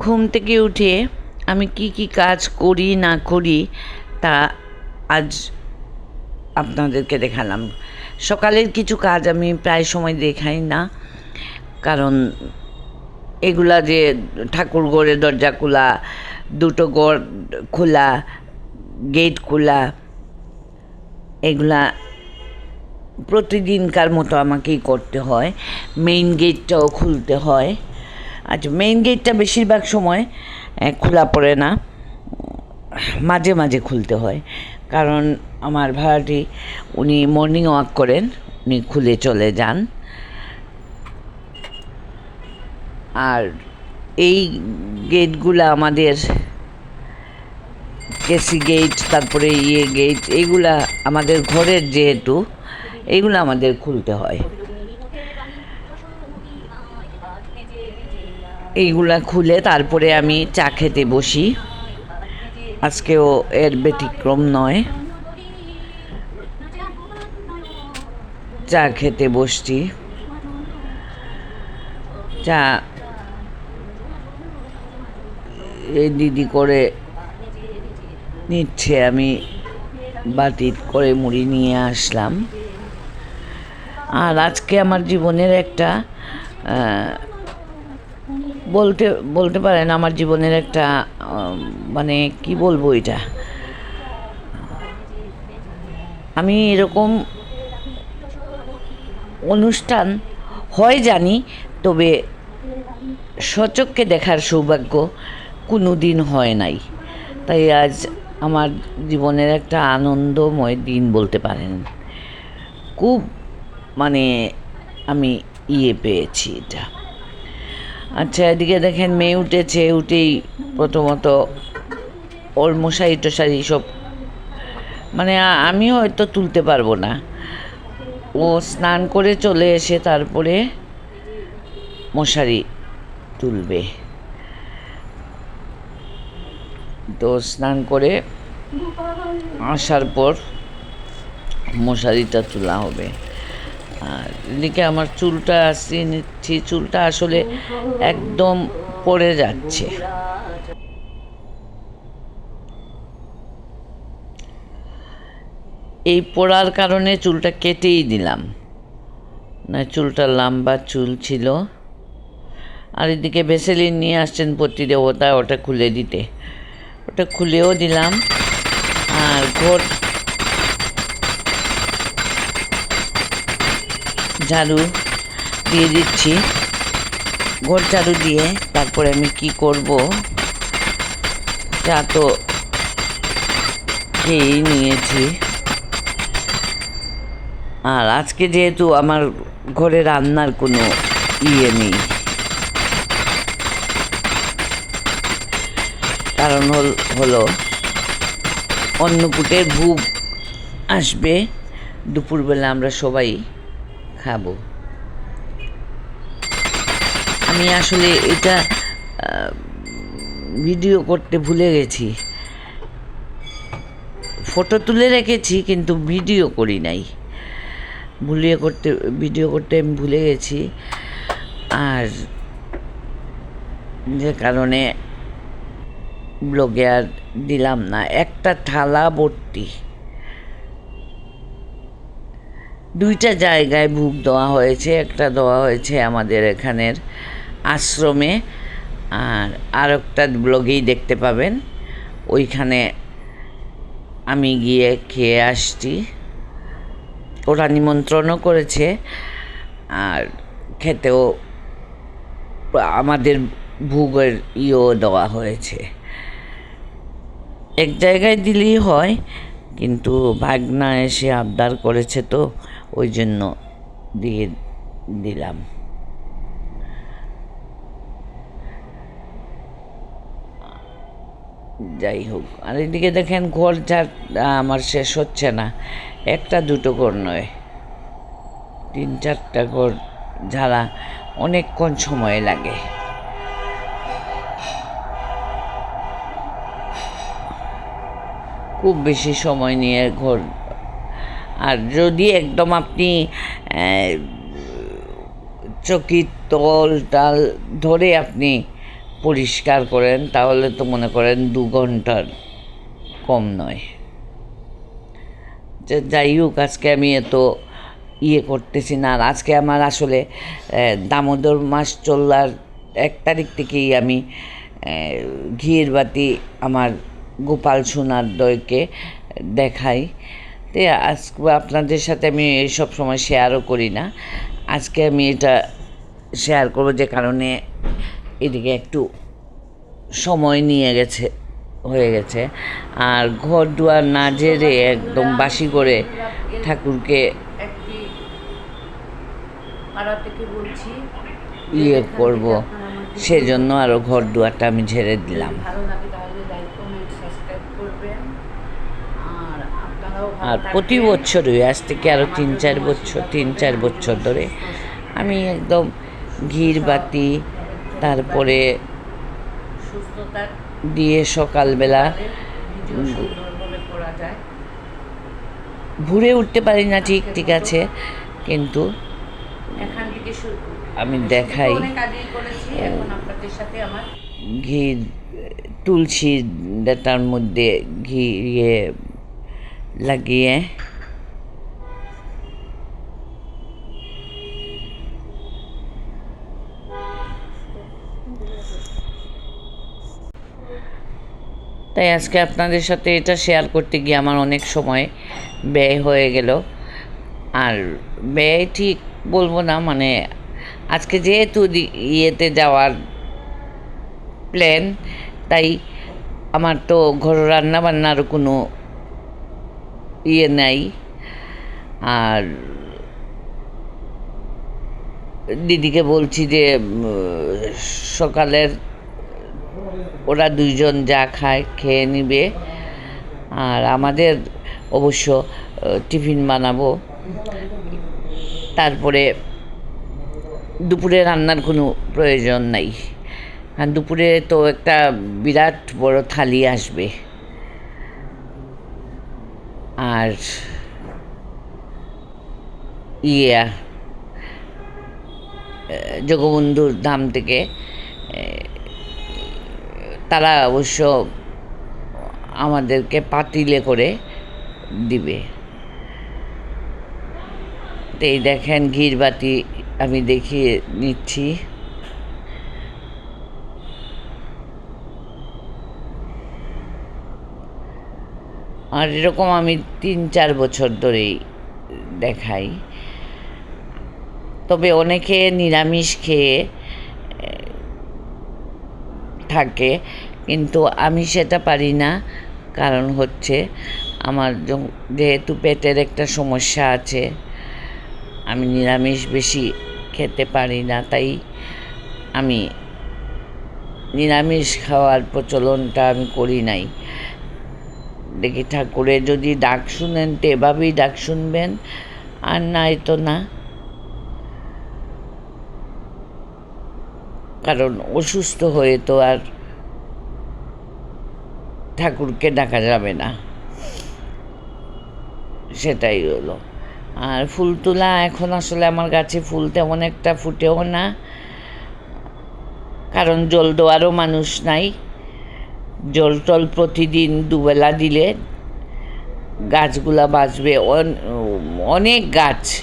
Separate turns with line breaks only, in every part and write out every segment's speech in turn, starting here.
ঘুম থেকে উঠে আমি কি কি কাজ করি, না করি, তা আজ আপনাদেরকে দেখালাম। সকালের কিছু কাজ আমি প্রায় সময় দেখাই না, কারণ এগুলা যে ঠাকুর ঘরে দরজা খোলা, দুটো গড় খোলা, গেট খোলা, এগুলা প্রতিদিনকার মতো আমাকেই করতে হয়। মেইন গেটটাও খুলতে হয়। আচ্ছা মেইন গেটটা বেশিরভাগ সময় খোলা পড়ে না। মাঝে মাঝে খুলতে হয়। কারণ আমার ভাড়াটি উনি মর্নিং ওয়াক করেন, উনি খুলে চলে যান। আর এই গেটগুলো আমাদের কেসি গেট তারপরে ইয়ে গেট এইগুলা আমাদের ঘরের যেহেতু এইগুলো আমাদের খুলতে হয়। এইগুলা খুলে তারপরে আমি চা খেতে বসি। আজকেও এর ব্যতিক্রম নয়। চা খেতে বসছি। চা এই দিদি করে নিচ্ছে, আমি বাটিত করে মুড়ি নিয়ে আসলাম। আর আজকে আমার জীবনের একটা বলতে বলতে পারেন আমার জীবনের একটা মানে কি বলব এটা? আমি এরকম অনুষ্ঠান হয় জানি, তবে সচক্ষে দেখার সৌভাগ্য কোনো দিন হয় নাই। তাই আজ আমার জীবনের একটা আনন্দময় দিন বলতে পারেন। খুব মানে আমি ইয়ে পেয়েছি এটা। আচ্ছা এদিকে দেখেন মেয়ে উঠেছে, উঠেই প্রথমত ওর মশারি টশারি সব মানে আমি হয়তো তুলতে পারব না। ও স্নান করে চলে এসে তারপরে মশারি তুলবে। তো স্নান করে আসার পর মশারিটা তোলা হবে। আর এদিকে আমার চুলটা আসিয়ে নিচ্ছি চুলটা আসলে একদম পড়ে যাচ্ছে। এই পড়ার কারণে চুলটা কেটেই দিলাম। না, চুলটা লম্বা চুল ছিল। আর এদিকে ভেসেলিন নিয়ে আসছেন প্রতি দেবতা, ওটা খুলে দিতে। ওটা খুলেও দিলাম। আর ঘর ঝাড়ু দিয়ে দিচ্ছি। ঘর ঝাড়ু দিয়ে তারপরে আমি কি করব? চা তো খেয়েই নিয়েছি। আর আজকে যেহেতু আমার ঘরে রান্নার কোনো ইয়ে নেই, কারণ হল, হলো অন্নকূটের ভোগ আসবে। দুপুরবেলা আমরা সবাই খাব। আমি আসলে এটা ভিডিও করতে ভুলে গেছি। ফটো তুলে রেখেছি, কিন্তু ভিডিও করি নাই। ভুলিয়ে করতে ভিডিও করতে আমি ভুলে গেছি। আর যে কারণে ব্লগে আর দিলাম না। একটা থালা ভর্তি। দুইটা জায়গায় ভোগ দেওয়া হয়েছে, একটা দেওয়া হয়েছে আমাদের এখানের আশ্রমে, আর আর একটা ব্লগেই দেখতে পাবেন। ওইখানে আমি গিয়ে খেয়ে আসছি। ওরা নিমন্ত্রণও করেছে, আর খেতেও আমাদের ভোগের ইয়েও দেওয়া হয়েছে। এক জায়গায় দিলেই হয়, কিন্তু ভাগনা এসে আবদার করেছে তো। ওই জন্য দিয়ে দিলাম। যাই হোক, আর এদিকে দেখেন ঘর ঝাড় আমার শেষ হচ্ছে না। একটা দুটো ঘর নয়, তিন চারটা ঘর ঝাড়া অনেকক্ষণ সময় লাগে। খুব বেশি সময় নিয়ে ঘর আর যদি একদম আপনি চকির তল টাল ধরে আপনি পরিষ্কার করেন, তাহলে তো মনে করেন দু ঘণ্টার কম নয়। যে, যাই হোক, আজকে আমি এত ইয়ে করতেছি না। আর আজকে আমার আসলে দামোদর মাস চলার এক তারিখ থেকেই আমি ঘিয়ের বাতি আমার গোপাল সোনার দয়কে দেখাই। তো আজকে আপনাদের সাথে আমি সব সময় শেয়ারও করি না। আজকে আমি এটা শেয়ার করব যে কারণে এদিকে একটু সময় নিয়ে গেছে হয়ে গেছে। আর ঘর দুয়ার না জেরে একদম বাসি করে ঠাকুরকে ইয়ে করব। সেজন্য আরও ঘর দুয়ারটা আমি ঝেড়ে দিলাম
ভালো লাগে তাহলে লাইক কমেন্ট সাবস্ক্রাইব করবেন আর আপনারাও ভালো
আর প্রতি। বছরই, আজ থেকে আরও তিন চার বছর, তিন চার বছর ধরে আমি একদম ঘির বাতি, তারপরে দিয়ে সকালবেলা ভুরে উঠতে পারি না ঠিক ঠিক আছে, কিন্তু আমি দেখাই ঘি তুলসী ডাটার মধ্যে ঘি ইয়ে লাগিয়ে তাই আজকে আপনাদের সাথে এটা শেয়ার করতে গিয়ে আমার অনেক সময় ব্যয় হয়ে গেল। আর ব্যয় ঠিক বলব না মানে আজকে যেহেতু ইয়েতে যাওয়ার প্ল্যান তাই আমার তো ঘর রান্না বান্নার কোনো ইয়ে নাই আর দিদিকে বলছি যে সকালের ওরা দুইজন যা খায় খেয়ে নিবে। আর আমাদের অবশ্য টিফিন বানাবো। তারপরে দুপুরে রান্নার কোনো প্রয়োজন নাই। আর দুপুরে তো একটা বিরাট বড় থালি আসবে। আর ইয়া জগবন্ধুর ধাম থেকে তারা অবশ্য আমাদেরকে পাতিলে করে দিবে। এই দেখেন ঘির বাতি আমি দেখিয়ে নিচ্ছি। আর এরকম আমি তিন, চার বছর ধরেই দেখাই। তবে অনেকে নিরামিষ খেয়ে থাকে, কিন্তু আমি সেটা পারি না। কারণ হচ্ছে আমার যেহেতু পেটের একটা সমস্যা আছে, আমি নিরামিষ বেশি খেতে পারি না। তাই আমি নিরামিষ খাওয়ার প্রচলনটা আমি করি নাই। দেখি ঠাকুরের যদি ডাক শুনেন তো এভাবেই ডাক শুনবেন, আর নাই তো না। কারণ অসুস্থ হয়ে তো আর ঠাকুরকে ডাকা যাবে না। সেটাই হলো। আর ফুল তোলা এখন আসলে আমার গাছে ফুল তেমন একটা ফুটেও না। কারণ জল দেওয়ারও মানুষ নাই। জল টল প্রতিদিন দুবেলা দিলে গাছগুলা বাঁচবে। অন- অনেক গাছ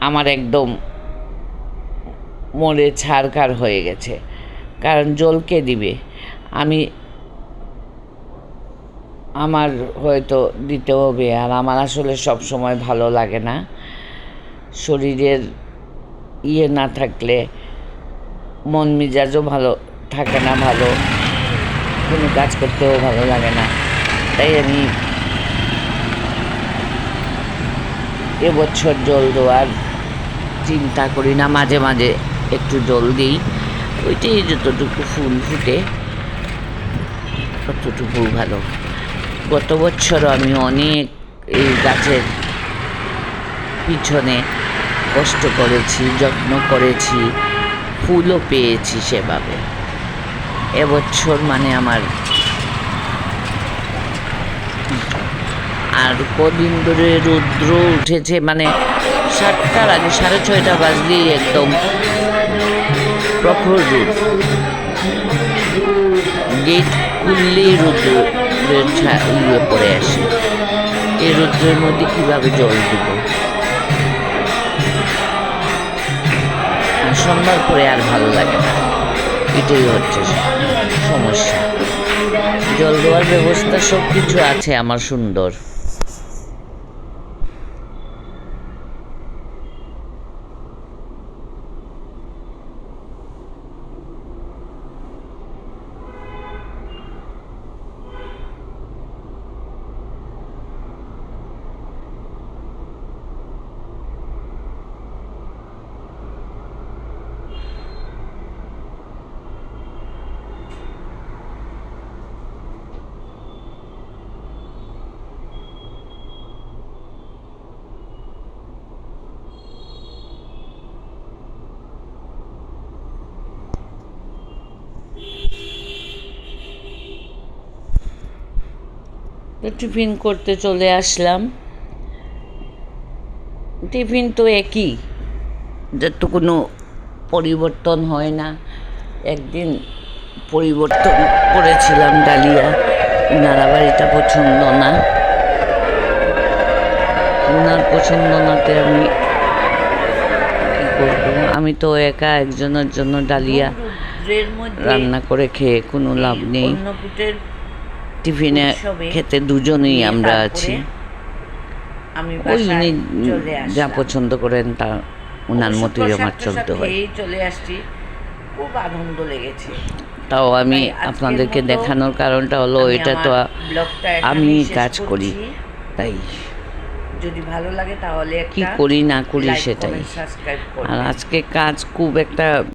আমার একদম মরে ছাড়খার হয়ে গেছে। কারণ জল কে দিবে? আমি, আমার হয়তো দিতে হবে আর আমার আসলে সব সময় ভালো লাগে না। শরীরের ইয়ে না থাকলে মন মেজাজও ভালো থাকে না ভালো। কোনো কাজ করতেও ভালো লাগে না। তাই আমি এবছর জল দেওয়ার চিন্তা করি না, মাঝে মাঝে একটু জল দিই। ওইটাই যতটুকু ফুল ফুটে, ততটুকু ভালো। গত বছরও আমি অনেক এই গাছের পিছনে কষ্ট করেছি, যত্ন করেছি, ফুলও পেয়েছি সেভাবে। এবছর মানে আমার আর কদিন ধরে রৌদ্র উঠেছে মানে সাতটার আগে, সাড়ে ছয়টা বাজলেই একদম প্রখর রোদ। গেট খুললেই রৌদ্রের ইয়ে পড়ে আসে। এই রৌদ্রের মধ্যে কীভাবে জল দিব? সন্ধ্যার পরে আর ভালো লাগে না। এটাই হচ্ছে সমস্যা। জল দেওয়ার ব্যবস্থা সব কিছু আছে আমার সুন্দর। তো টিফিন করতে চলে আসলাম। টিফিন তো একই যার তো কোনো পরিবর্তন হয় না একদিন পরিবর্তন করেছিলাম ডালিয়া। ওনার এটা পছন্দ না। ওনার পছন্দ নাতে আমি কী করব? আমি তো একা একজনের জন্য ডালিয়া রান্না করে খেয়ে কোনো লাভ নেই। টিফিনে খেতে দুজনেই আমরা আছি।
আমি
ওই উনি যা পছন্দ করেন তা ওনার মতোই আমার চলতে হয়।
চলে আসছি। খুব আনন্দ লেগেছে।
তাও আমি আপনাদেরকে দেখানোর কারণটা হলো এটা তো আমি কাজ করি। তাই।
যদি ভালো লাগে তাহলে
কি করি না করি সেটাই। আর আজকে কাজ খুব একটা